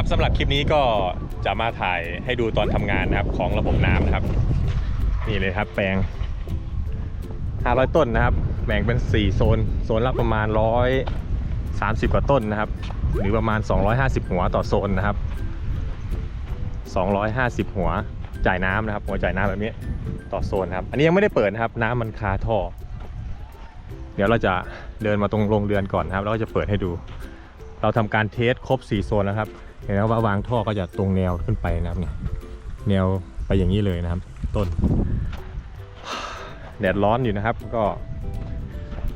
ครับสำหรับคลิปนี้ก็จะมาถ่ายให้ดูตอนทำงานนะครับของระบบน้ำนะครับ นี่เลยครับแปลง 500 ต้นนะครับแบ่งเป็น 4 โซน โซนละประมาณ 130 กว่าต้นนะครับ หรือประมาณ 250 หัวต่อโซนนะครับ 250 หัวจ่ายน้ำนะครับหัวจ่ายน้ำแบบนี้ต่อโซนครับ อันนี้ยังไม่ได้เปิดนะครับ น้ำมันคาท่อ เดี๋ยวเราจะเดินมาตรงโรงเรือนก่อนนะครับ แล้วก็จะเปิดให้ดู เราทำการเทสครบ 4 โซนแล้วครับ เห็นไหมว่าวางท่อก็จะตรงแนวขึ้นไปนะครับเนี่ยแนวไปอย่างนี้เลยนะครับ ต้น แดดร้อนอยู่นะครับ ก็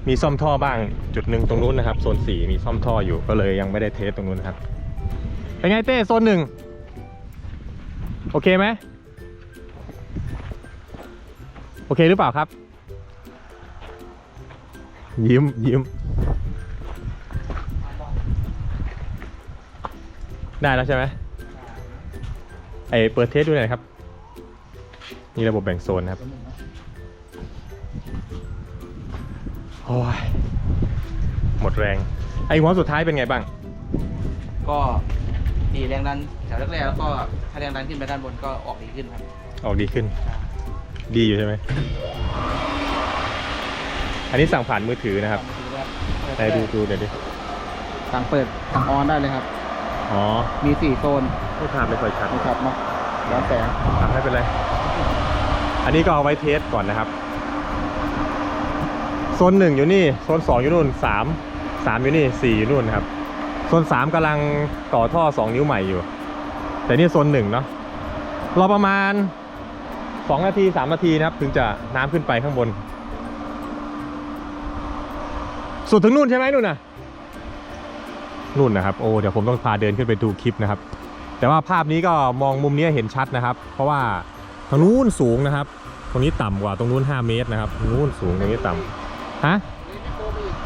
มีซ่อมท่อบ้างจุดหนึ่งตรงนู้นนะครับโซนสี่มีซ่อมท่ออยู่ก็เลยยังไม่ได้เทสตรงนู้นนะครับเป็นไงเต้โซนหนึ่งโอเคไหมโอเคหรือเปล่าครับ ยิ้มยิ้ม ได้แล้วใช่ไหมไอเปิดเทสดูหน่อยครับ นี่ระบบแบ่งโซนนะครับ โอ้ย หมดแรง ไอหัวสุดท้ายเป็นไงบ้าง ก็มีแรงดันแถวแรกๆแล้วก็ถ้าแรงดันขึ้นไปด้านบนก็ออกดีขึ้นครับ ออกดีขึ้น ดีอยู่ใช่ไหม อันนี้สั่งผ่านมือถือนะครับไหนดูดูเดี๋ยวดิสั่งเปิดสั่งออนได้เลยครับ อ๋อมีสี่โซนไม่ภาพไม่ค่อยชัดนะครับเนาะย้อนแสงทำไม่เป็นไร อันนี้ก็เอาไว้เทสก่อนนะครับ โซนหนึ่งอยู่นี่ โซนสองอยู่นู่นสามสามอยู่นี่สี่อยู่นู่นนะครับ โซนสามกำลังต่อท่อสองนิ้วใหม่อยู่ แต่นี่โซนหนึ่งเนาะ รอประมาณสองนาทีสามนาทีนะครับ ถึงจะน้ำขึ้นไปข้างบน สุดถึงนู่นใช่ไหมนู่นน่ะ นู่นนะครับโอ้เดี๋ยวผมต้องพาเดินขึ้นไปดูคลิปนะครับ แต่ว่าภาพนี้ก็มองมุมนี้เห็นชัดนะครับ เพราะว่าทางนู้นสูงนะครับ ตรงนี้ต่ำกว่าตรงนู้น 5 เมตรนะครับนู้นสูงตรงนี้ต่ำฮะ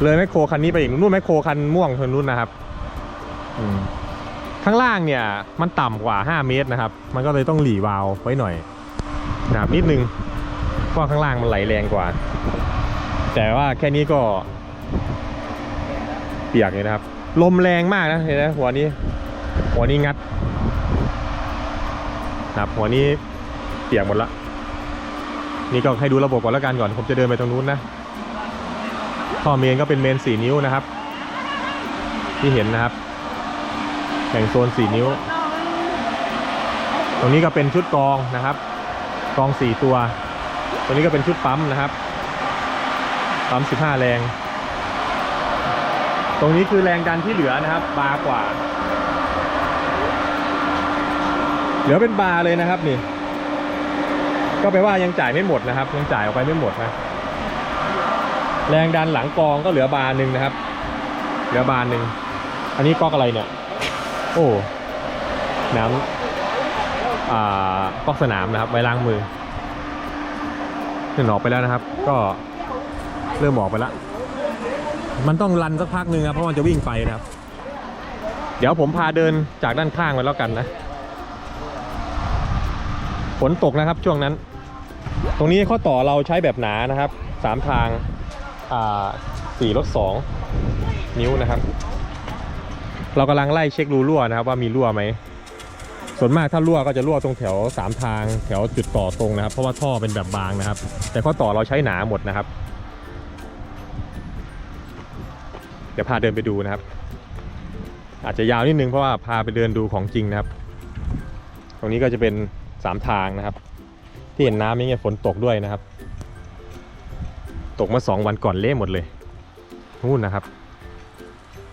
เลยแมคโครคันนี้ไปอีกนู่นแมคโครคันม่วงทางนู้นนะครับข้างล่างเนี่ยมันต่ำกว่า 5 เมตรนะครับ มันก็เลยต้องหลีวาล์วไว้หน่อยนะครับนิดนึงเพราะข้างล่างมันไหลแรงกว่า แต่ว่าแค่นี้ก็เปียกเลยนะครับ ลมแรงมากนะเห็นไหมหัวนี้ หัวนี้งัดครับหัวนี้เปียกหมดละ นี่ก็ให้ดูระบบก่อนแล้วกันก่อน ผมจะเดินไปตรงนู้นนะท่อเมนก็เป็นเมน4นิ้วนะครับ ที่เห็นนะครับแบ่งโซน4นิ้ว ตรงนี้ก็เป็นชุดกองนะครับกอง4ตัวตรงนี้ก็เป็นชุดปั๊มนะครับปั๊ม15แรง ตรงนี้คือแรงดันที่เหลือนะครับ บาร์กว่า เหลือเป็นบาร์เลยนะครับนี่ ก็แปลว่ายังจ่ายไม่หมดนะครับ ยังจ่ายออกไปไม่หมดนะ แรงดันหลังกองก็เหลือบาร์หนึ่งนะครับ เหลือบาร์หนึ่ง อันนี้ก๊อกอะไรเนี่ย โอ้ น้ำอ่าก๊อกสนามนะครับ ไว้ล้างมือเห็นออกไปแล้วนะครับ ก็เริ่มออกไปแล้ว มันต้องรันสักพักหนึ่งครับเพราะมันจะวิ่งไปนะครับ เดี๋ยวผมพาเดินจากด้านข้างไปแล้วกันนะฝนตกนะครับช่วงนั้น ตรงนี้ข้อต่อเราใช้แบบหนานะครับสามทางอ่าสี่ลดสองนิ้วนะครับ เรากำลังไล่เช็ครูรั่วนะครับว่ามีรั่วไหมส่วนมากถ้ารั่วก็จะรั่วตรงแถวสามทาง แถวจุดต่อตรงนะครับ เพราะว่าท่อเป็นแบบบางนะครับ แต่ข้อต่อเราใช้หนาหมดนะครับ เดี๋ยวพาเดินไปดูนะครับ อาจจะยาวนิดนึงเพราะว่าพาไปเดินดูของจริงนะครับ ตรงนี้ก็จะเป็นสามทางนะครับ ที่เห็นน้ำนี่ไงฝนตกด้วยนะครับ ตกมาสองวันก่อนเละหมดเลยนู่นนะครับ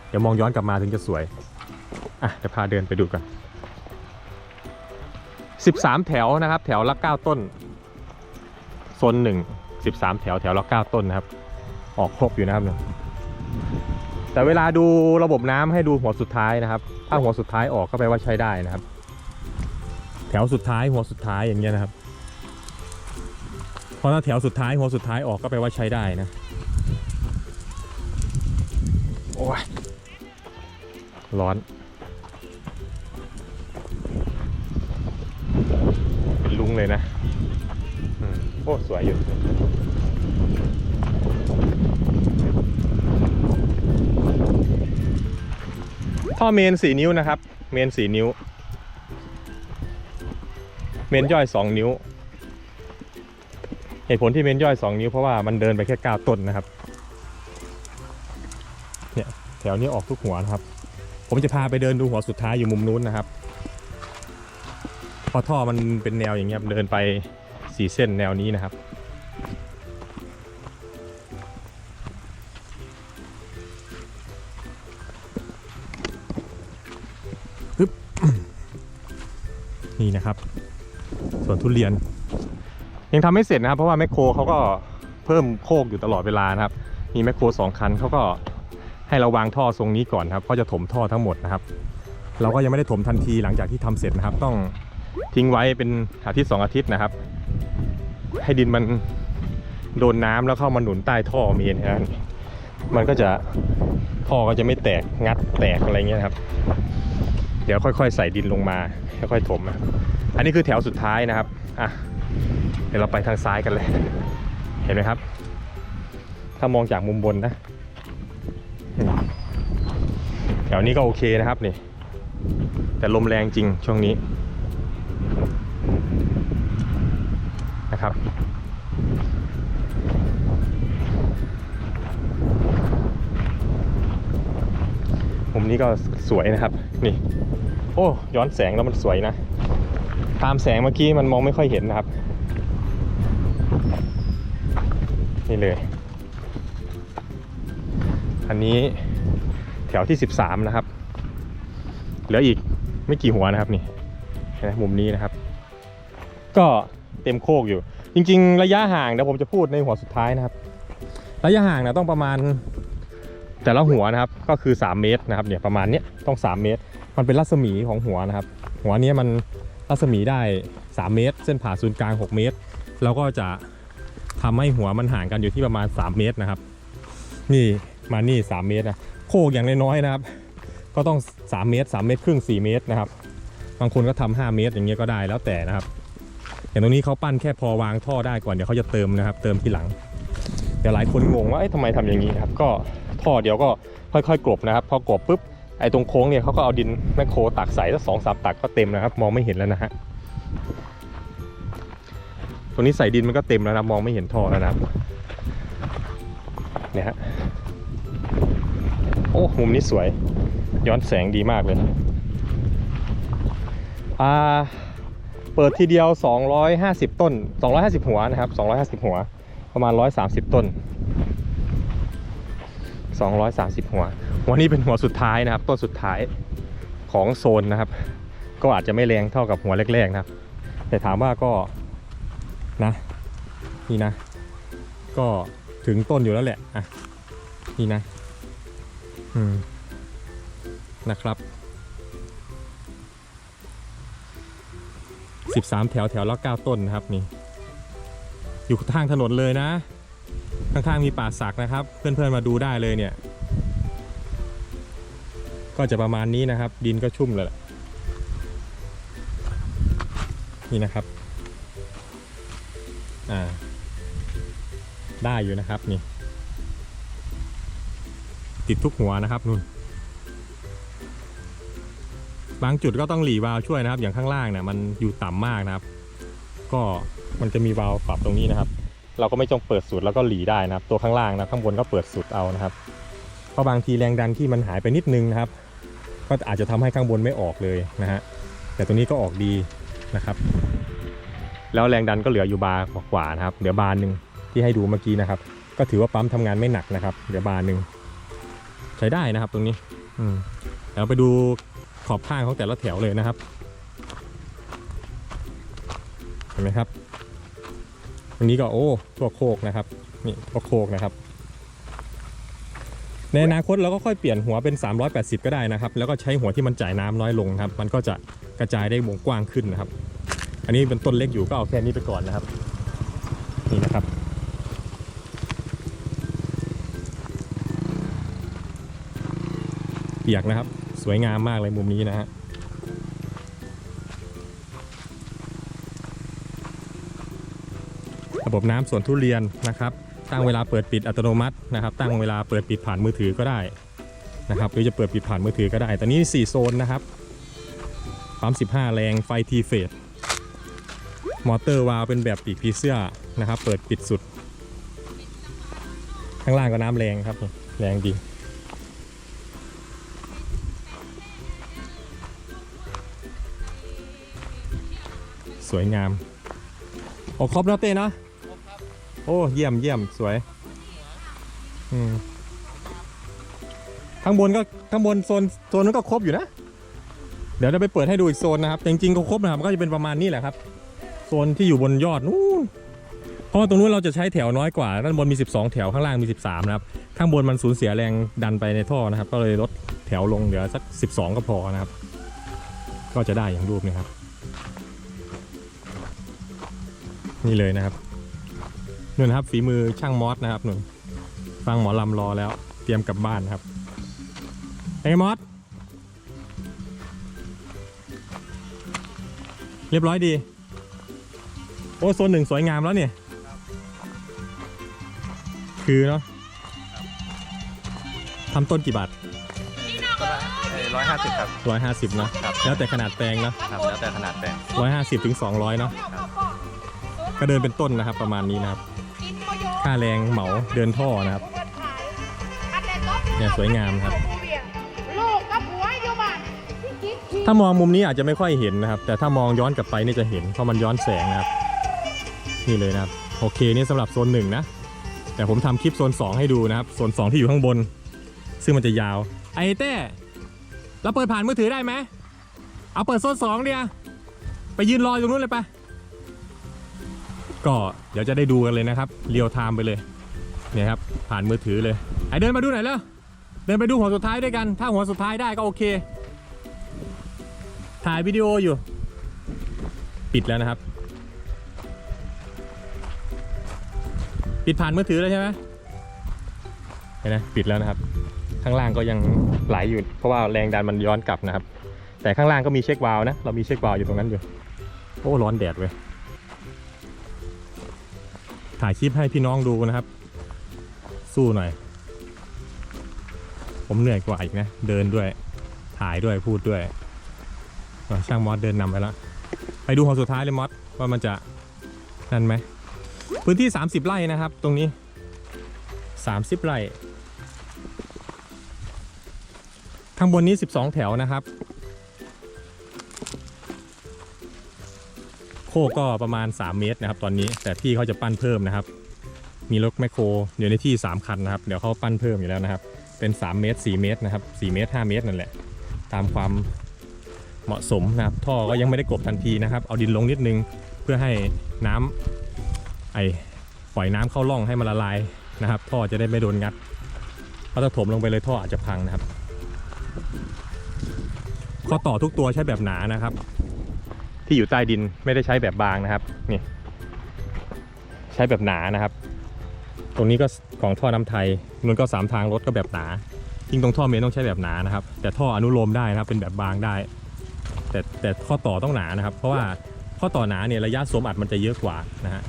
เดี๋ยวมองย้อนกลับมาถึงจะสวยอะเดี๋ยวพาเดินไปดูกัน13 แถวนะครับ แถวละ 9 ต้นโซนหนึ่ง13 แถวแถวละ 9 ต้นนะครับ ออกครบอยู่นะครับเนี่ย แต่เวลาดูระบบน้ำให้ดูหัวสุดท้ายนะครับ ถ้าหัวสุดท้ายออกก็แปลว่าใช้ได้นะครับ แถวสุดท้ายหัวสุดท้ายอย่างเงี้ยนะครับพอถ้าแถวสุดท้ายหัวสุดท้ายออกก็แปลว่าใช้ได้นะโอ้ยร้อนเป็นลุงเลยนะอืมโอ้สวยอยู่ ท่อเมนสี่นิ้วนะครับ เมนสี่นิ้ว เมนย่อยสองนิ้ว เหตุผลที่เมนย่อยสองนิ้วเพราะว่ามันเดินไปแค่เก้าต้นนะครับ เนี่ยแถวนี้ออกทุกหัวนะครับ ผมจะพาไปเดินดูหัวสุดท้ายอยู่มุมนู้นนะครับ พอท่อมันเป็นแนวอย่างเงี้ยเดินไปสี่เส้นแนวนี้นะครับ นี่นะครับส่วนทุเรียน ยังทำไม่เสร็จนะครับ เพราะว่าแมคโครเขาก็เพิ่มโคกอยู่ตลอดเวลานะครับ มีแมคโครสองคันเขาก็ให้เราวางท่อทรงนี้ก่อนครับเขาจะถมท่อทั้งหมดนะครับ เราก็ยังไม่ได้ถมทันทีหลังจากที่ทำเสร็จนะครับ ต้องทิ้งไว้เป็นอาทิตย์สองอาทิตย์นะครับ ให้ดินมันโดนน้ำแล้วเข้ามาหนุนใต้ท่อเมนนะครับมันก็จะท่อก็จะไม่แตกงัดแตกอะไรเงี้ยครับ เดี๋ยวค่อยๆ ใส่ดินลงมาค่อยๆถมนะอันนี้คือแถวสุดท้ายนะครับอะเดี๋ยวเราไปทางซ้ายกันเลย เห็นไหมครับ ถ้ามองจากมุมบนนะแถวนี้ก็โอเคนะครับนี่ แต่ลมแรงจริงช่วงนี้นะครับมุมนี้ก็สวยนะครับนี่ โอ้ย้อนแสงแล้วมันสวยนะ ตามแสงเมื่อกี้มันมองไม่ค่อยเห็นนะครับ นี่เลย อันนี้แถวที่ 13 นะครับ เหลืออีกไม่กี่หัวนะครับนี่เห็นไหมมุมนี้นะครับ ก็เต็มโคกอยู่ จริง ๆ ระยะห่างเดี๋ยวผมจะพูดในหัวสุดท้ายนะครับ ระยะห่างนะต้องประมาณแต่ละหัวนะครับก็คือ 3 เมตรนะครับเนี่ยประมาณเนี้ยต้อง 3 เมตร มันเป็นรัศมีของหัวนะครับ หัวนี้มันรัศมีได้ 3 เมตร เส้นผ่าศูนย์กลาง 6 เมตรเราก็จะทำให้หัวมันห่างกันอยู่ที่ประมาณ 3 เมตรนะครับ นี่มานี่ 3 เมตรนะโคกอย่างน้อยๆนะครับ ก็ต้อง 3 เมตร 3 เมตรครึ่ง 4 เมตรนะครับ บางคนก็ทำ5เมตรอย่างเงี้ยก็ได้แล้วแต่นะครับ อย่างตรงนี้เขาปั้นแค่พอวางท่อได้ก่อนเดี๋ยวเขาจะเติมนะครับ เติมทีหลังเดี๋ยวหลายคนงงว่าเอ๊ะทำไมทำอย่างนี้ครับ ก็ท่อเดียวก็ค่อยๆกลบนะครับ พอกลบปุ๊บ อ้ตรงโค้งเนี่ยเขาก็เอาดินแมคโครตักใส่สักสองสามตักก็เต็มนะครับมองไม่เห็นแล้วนะฮะตรงนี้ใส่ดินมันก็เต็มแล้วนะมองไม่เห็นท่อแล้วนะเนี่ยฮะโอ้มุมนี้สวย ย้อนแสงดีมากเลยอ่าเปิดทีเดียว 250 ต้น 250 หัวนะครับ 250 หัว ประมาณ 130 ต้น 230 หัว วันนี้เป็นหัวสุดท้ายนะครับต้นสุดท้ายของโซนนะครับ ก็อาจจะไม่แรงเท่ากับหัวแรกๆนะครับ แต่ถามว่าก็นะ นี่นะ ก็ถึงต้นอยู่แล้วแหละอะนี่นะ อืมนะครับ13 แถวแถวละ9ต้นนะครับนี่ อยู่ทางถนนเลยนะ ข้างๆมีป่าสักนะครับ เพื่อนๆมาดูได้เลยเนี่ย ก็จะประมาณนี้นะครับ ดินก็ชุ่มเลยนี่นะครับอ่าได้อยู่นะครับนี่ ติดทุกหัวนะครับนุ่น บางจุดก็ต้องหลีวาลช่วยนะครับ อย่างข้างล่างเนี่ยมันอยู่ต่ำมากนะครับ ก็มันจะมีวาลปรับตรงนี้นะครับ เราก็ไม่ต้องเปิดสุดแล้วก็หลีได้นะครับ ตัวข้างล่างนะข้างบนก็เปิดสุดเอานะครับเพราะบางทีแรงดันที่มันหายไปนิดนึงนะครับ ก็อาจจะทำให้ข้างบนไม่ออกเลยนะฮะแต่ตรงนี้ก็ออกดีนะครับ แล้วแรงดันก็เหลืออยู่บาร์กว่าๆนะครับเหลือบาร์หนึ่งที่ให้ดูเมื่อกี้นะครับ ก็ถือว่าปั๊มทำงานไม่หนักนะครับเหลือบาร์หนึ่งใช้ได้นะครับตรงนี้อืมเดี๋ยวไปดูขอบข้างของแต่ละแถวเลยนะครับเห็นไหมครับตรงนี้ก็โอ้ตัวโคกนะครับนี่ตัวโคกนะครับ ในอนาคตเราก็ค่อยเปลี่ยนหัวเป็น 380 ก็ได้นะครับ แล้วก็ใช้หัวที่มันจ่ายน้ำน้อยลงครับ มันก็จะกระจายได้วงกว้างขึ้นนะครับ อันนี้เป็นต้นเล็กอยู่ก็เอาแค่นี้ไปก่อนนะครับ นี่นะครับเปียกนะครับ สวยงามมากเลยมุมนี้นะฮะระบบน้ำสวนทุเรียนนะครับ ตั้งเวลาเปิดปิดอัตโนมัตินะครับตั้งเวลาเปิดปิดผ่านมือถือก็ได้นะครับหรือจะเปิดปิดผ่านมือถือก็ได้ตอนนี้ 4 โซนนะครับปั๊ม15 แรงไฟทีเฟสมอเตอร์วาล์วเป็นแบบปีกผีเสื้อนะครับ เปิดปิดสุด ข้างล่างก็น้ำแรงครับ แรงดีสวยงามโอ้ครบแล้วเต้นะ โอ้เยี่ยมเยี่ยมสวยอืมข้างบนก็ข้างบนโซนโซนนั้นก็ครบอยู่นะ เดี๋ยวจะไปเปิดให้ดูอีกโซนนะครับจริงๆก็ครบนะครับก็จะเป็นประมาณนี้แหละครับโซนที่อยู่บนยอดนู้นเพราะว่าตรงนู้นเราจะใช้แถวน้อยกว่าด้านบนมี 12 แถวข้างล่างมี 13 นะครับ ข้างบนมันสูญเสียแรงดันไปในท่อนะครับ ก็เลยลดแถวลงเหลือสัก 12 ก็พอนะครับ ก็จะได้อย่างรูปนี้ครับ นี่เลยนะครับ นู่นนะครับฝีมือช่างมอสนะครับนุ่นฟังหมอลำรอแล้ว เตรียมกลับบ้านครับไอ้ยมอสเรียบร้อยดี โอ้โซนหนึ่งสวยงามแล้วเนี่ยคือเนาะทำต้นกี่บาทร้อยห้าสิบครับร้อยห้าสิบเนาะครับแล้วแต่ขนาดแปลงเนาะครับแล้วแต่ขนาดแปลงร้อยห้าสิบถึงสองร้อยเนาะก็เดินเป็นต้นนะครับประมาณนี้นะครับ ค่าแรงเหมาเดินท่อนะครับเนี่ยสวยงามครับถ้ามองมุมนี้อาจจะไม่ค่อยเห็นนะครับ แต่ถ้ามองย้อนกลับไปนี่จะเห็นเพราะมันย้อนแสงนะครับ นี่เลยนะครับโอเคนี่สำหรับโซนหนึ่งนะ แต่ผมทำคลิปโซน 2 ให้ดูนะครับโซน 2 ที่อยู่ข้างบน ซึ่งมันจะยาว ไอ้เต้เราเปิดผ่านมือถือได้ไหมเอาเปิดโซน2เดียไปยืนรออยู่ตรงนู้นเลยไป ก็เดี๋ยวจะได้ดูกันเลยนะครับเรียลไทม์ไปเลยเนี่ยครับผ่านมือถือเลยไอเดินมาดูหน่อยแล้วเดินไปดูหัวสุดท้ายด้วยกัน ถ้าหัวสุดท้ายได้ก็โอเค ถ่ายวิดีโออยู่ ปิดแล้วนะครับ ปิดผ่านมือถือแล้วใช่ไหมเห็นไหมปิดแล้วนะครับ ข้างล่างก็ยังไหลอยู่ เพราะว่าแรงดันมันย้อนกลับนะครับ แต่ข้างล่างก็มีเช็ควาล์วนะ เรามีเช็ควาล์วอยู่ตรงนั้นอยู่ โอ้ร้อนแดดเว้ย ถ่ายคลิปให้พี่น้องดูนะครับ สู้หน่อย ผมเหนื่อยกว่าอีกนะ เดินด้วย ถ่ายด้วยพูดด้วยช่างมอสเดินนำไปแล้ว ไปดูขอสุดท้ายเลยมอสว่ามันจะนั่นไหม พื้นที่ 30 ไร่นะครับ ตรงนี้ 30 ไร่ข้างบนนี้ 12 แถวนะครับ โคกก็ประมาณ 3 เมตรนะครับ ตอนนี้แต่พี่เขาจะปั้นเพิ่มนะครับ มีรถแมคโครอยู่ในที่ 3 คันนะครับ เดี๋ยวเขาปั้นเพิ่มอยู่แล้วนะครับ เป็น 3 เมตร 4 เมตรนะครับ 4 เมตร 5 เมตรนั่นแหละ ตามความเหมาะสมนะครับ ท่อก็ยังไม่ได้กบทันทีนะครับ เอาดินลงนิดนึงเพื่อให้น้ำไอปล่อยน้ำเข้าร่องให้มันละลายนะครับ ท่อจะได้ไม่โดนงัดเพราะถ้าถมลงไปเลยท่ออาจจะพังนะครับข้อต่อทุกตัวใช้แบบหนานะครับ ที่อยู่ใต้ดินไม่ได้ใช้แบบบางนะครับนี่ใช้แบบหนานะครับ ตรงนี้ก็ของท่อน้ำไทยนู่นก็สามทางรถก็แบบหนายิ่งตรงท่อเมนต้องใช้แบบหนานะครับ แต่ท่ออนุโลมได้นะครับเป็นแบบบางได้ แต่แต่ข้อต่อต้องหนานะครับ เพราะว่าข้อต่อหนาเนี่ยระยะสวมอัดมันจะเยอะกว่านะฮะ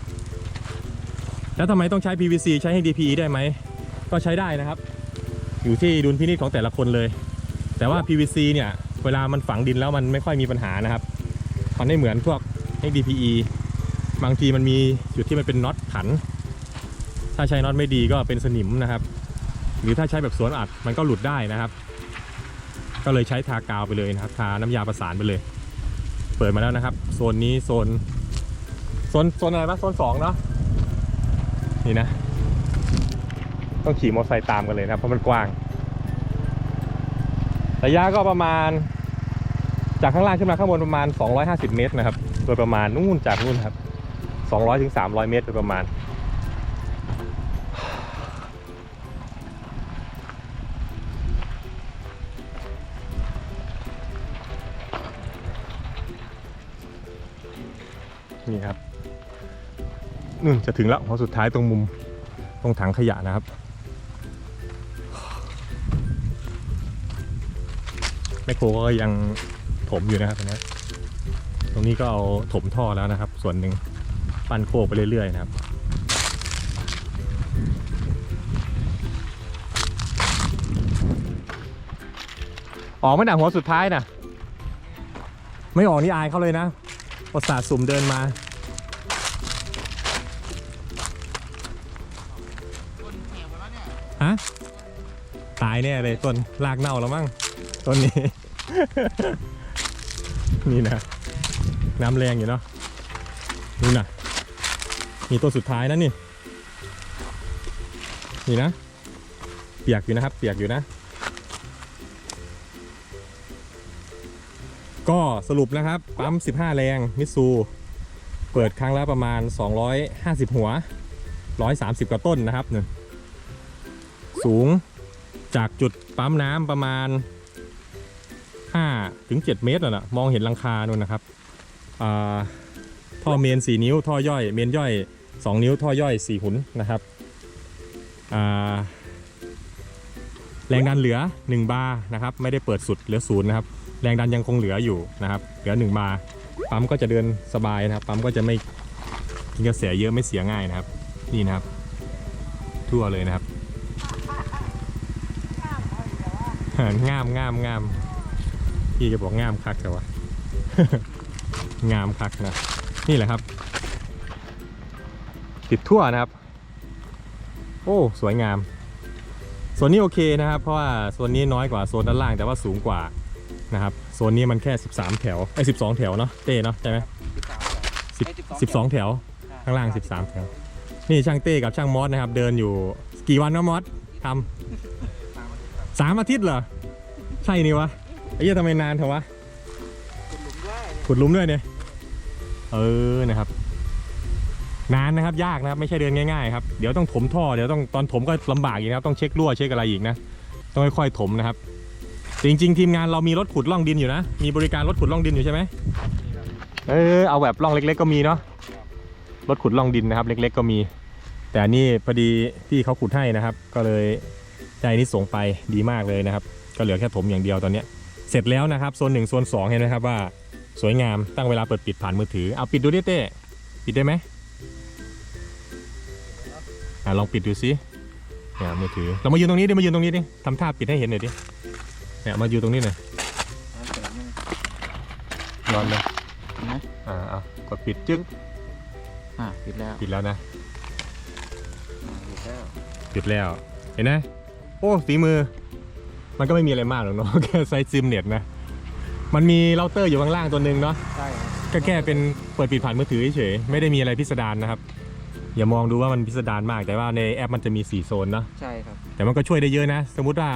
แล้วทำไมต้องใช้ PVC ใช้ให้ DPE ได้ไหม ก็ใช้ได้นะครับ อยู่ที่ดุลพินิจของแต่ละคนเลย แต่ว่า PVC เนี่ย เวลามันฝังดินแล้วมันไม่ค่อยมีปัญหานะครับ มันไม่เหมือนพวก HDPE บางทีมันมีจุดที่มันเป็นน็อตขัน ถ้าใช้น็อตไม่ดีก็เป็นสนิมนะครับ หรือถ้าใช้แบบสวนอัดมันก็หลุดได้นะครับ ก็เลยใช้ทากาวไปเลยนะครับ ทาน้ำยาประสานไปเลย เปิดมาแล้วนะครับ โซนนี้โซน โซนโซนอะไรวะโซนสองเนาะ นี่นะ ต้องขี่มอเตอร์ไซค์ตามกันเลยนะครับเพราะมันกว้าง ระยะก็ประมาณ จากข้างล่างขึ้นมาข้างบนประมาณ 250 เมตรนะครับ โดยประมาณนู่นจากนู่นครับ200ถึง300 เมตรโดยประมาณ นี่ครับนู่นจะถึงแล้วพอสุดท้ายตรงมุมตรงถังขยะนะครับ แมคโครก็ยัง ถมอยู่นะครับตรงนี้ตรงนี้ก็เอาถมท่อแล้วนะครับ ส่วนหนึ่งปั้นโคกไปเรื่อยๆนะครับออกไม่หนักหัวสุดท้ายนะไม่ออกนี่อายเขาเลยนะประสาทสุ่มเดินมาคนแหวแล้วเนี่ยฮะตายแน่เลยต้นรากเน่าแล้วมั้งต้นนี้ นี่นะ น้ำแรงอยู่เนาะนี่นะนี่ต้นสุดท้ายนะนี่ นี่นะ เปียกอยู่นะครับ เปียกอยู่นะ ก็สรุปนะครับ ปั๊ม 15 แรงมิซู เปิดครั้งละประมาณ 250 หัว 130 กว่าต้นนะครับเนี่ยสูงจากจุดปั๊มน้ำประมาณ 5ถึง7เมตรน่ะนะมองเห็นหลังคานู่นนะครับท่อเมน 4 นิ้ว ท่อย่อย เมนย่อย 2 นิ้ว ท่อย่อย 4 หุนนะครับแรงดันเหลือ 1 บาร์นะครับ ไม่ได้เปิดสุดเหลือศูนย์นะครับ แรงดันยังคงเหลืออยู่นะครับ เหลือ 1 บาร์ปั๊มก็จะเดินสบายนะครับ ปั๊มก็จะไม่กินกระแสเยอะไม่เสียง่ายนะครับ นี่นะครับ ทั่วเลยนะครับงามงามงาม พี่จะบอกงามคักแต่ว่างามคักนะ นี่แหละครับ ติดทั่วนะครับ โอ้สวยงามโซนนี้โอเคนะครับ เพราะว่าโซนนี้น้อยกว่าโซนด้านล่างแต่ว่าสูงกว่านะครับโซนนี้มันแค่ 13 แถวไอ้ย12แถวเนาะเต้เนาะใช่ไหมสิบสามแถว10 12แถวข้างล่าง 13 แถว นี่ช่างเต้กับช่างมอสนะครับ เดินอยู่กี่วันนะมอสทำสามอาทิตย์เหรอ ใช่นี่วะ ไอ้เหี้ยทำไมนานเถอะวะขุดหลุมด้วยเนี่ยเออนะครับ นานนะครับยากนะครับ ไม่ใช่เดินง่ายๆครับเดี๋ยวต้องถมท่อเดี๋ยวต้องตอนถมก็ลำบากอีกนะครับต้องเช็ครั่วเช็คอะไรอีกนะต้องค่อยๆถมนะครับจริงๆ ทีมงานเรามีรถขุดร่องดินอยู่นะ มีบริการรถขุดร่องดินอยู่ใช่ไหมเออเอาแบบร่องเล็ก ๆ ก็มีเนาะรถขุดร่องดินนะครับ เล็ก ๆ ก็มี แต่นี่พอดีพี่เขาขุดให้นะครับ ก็เลยได้อันนี้ส่งไปดีมากเลยนะครับ ก็เหลือแค่ถมอย่างเดียวตอนเนี้ย สร็จแล้วนะครับโซนหนึ่งโซนสองเห็นไหมครับว่าสวยงามตั้งเวลาเปิดปิดผ่านมือถือเอาปิดดูดิเต้ปิดได้ไหมอะลองปิดดูสิเนี่ยมือถือเรามายืนตรงนี้ดิมายืนตรงนี้ดิทำท่าปิดให้เห็นหน่อยดิเนี่ยมาอยู่ตรงนี้หน่อยนอนเลยนะอ่าเอากดปิดจึ๊กอ่าปิดแล้วปิดแล้วนะอ่าปิดแล้วปิดแล้วเห็นไหมโอ้ฝีมือ มันก็ไม่มีอะไรมากหรอกเนาะ แค่ไซส์ซิมเน็ตนะ มันมีเราเตอร์อยู่ข้างล่างตัวหนึ่งเนาะ ใช่ครับก็แค่เป็นเปิดปิดผ่านมือถือเฉยๆไม่ได้มีอะไรพิสดารนะครับ อย่ามองดูว่ามันพิสดารมาก แต่ว่าในแอปมันจะมี 4 โซนเนาะ ใช่ครับ แต่มันก็ช่วยได้เยอะนะ สมมุติว่า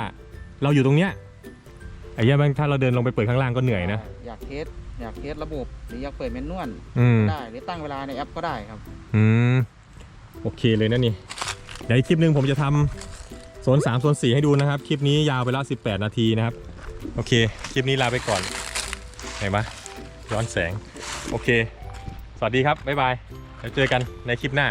เราอยู่ตรงเนี้ยไอ้เหี้ยมันถ้าเราเดินลงไปเปิดข้างล่างก็เหนื่อยนะ อยากเทสอยากเทสระบบหรืออยากเปิดเมนนวลอืม ได้หรือตั้งเวลาในแอปก็ได้ครับ อืม โอเคเลยนะนี่ เดี๋ยวอีกคลิปหนึ่งผมจะทำ โซน3โซน4ให้ดูนะครับ คลิปนี้ยาวไปแล้ว18นาทีนะครับ โอเค คลิปนี้ลาไปก่อนไหนปะย้อนแสง โอเค สวัสดีครับ บ๊ายบาย แล้วเจอกันในคลิปหน้า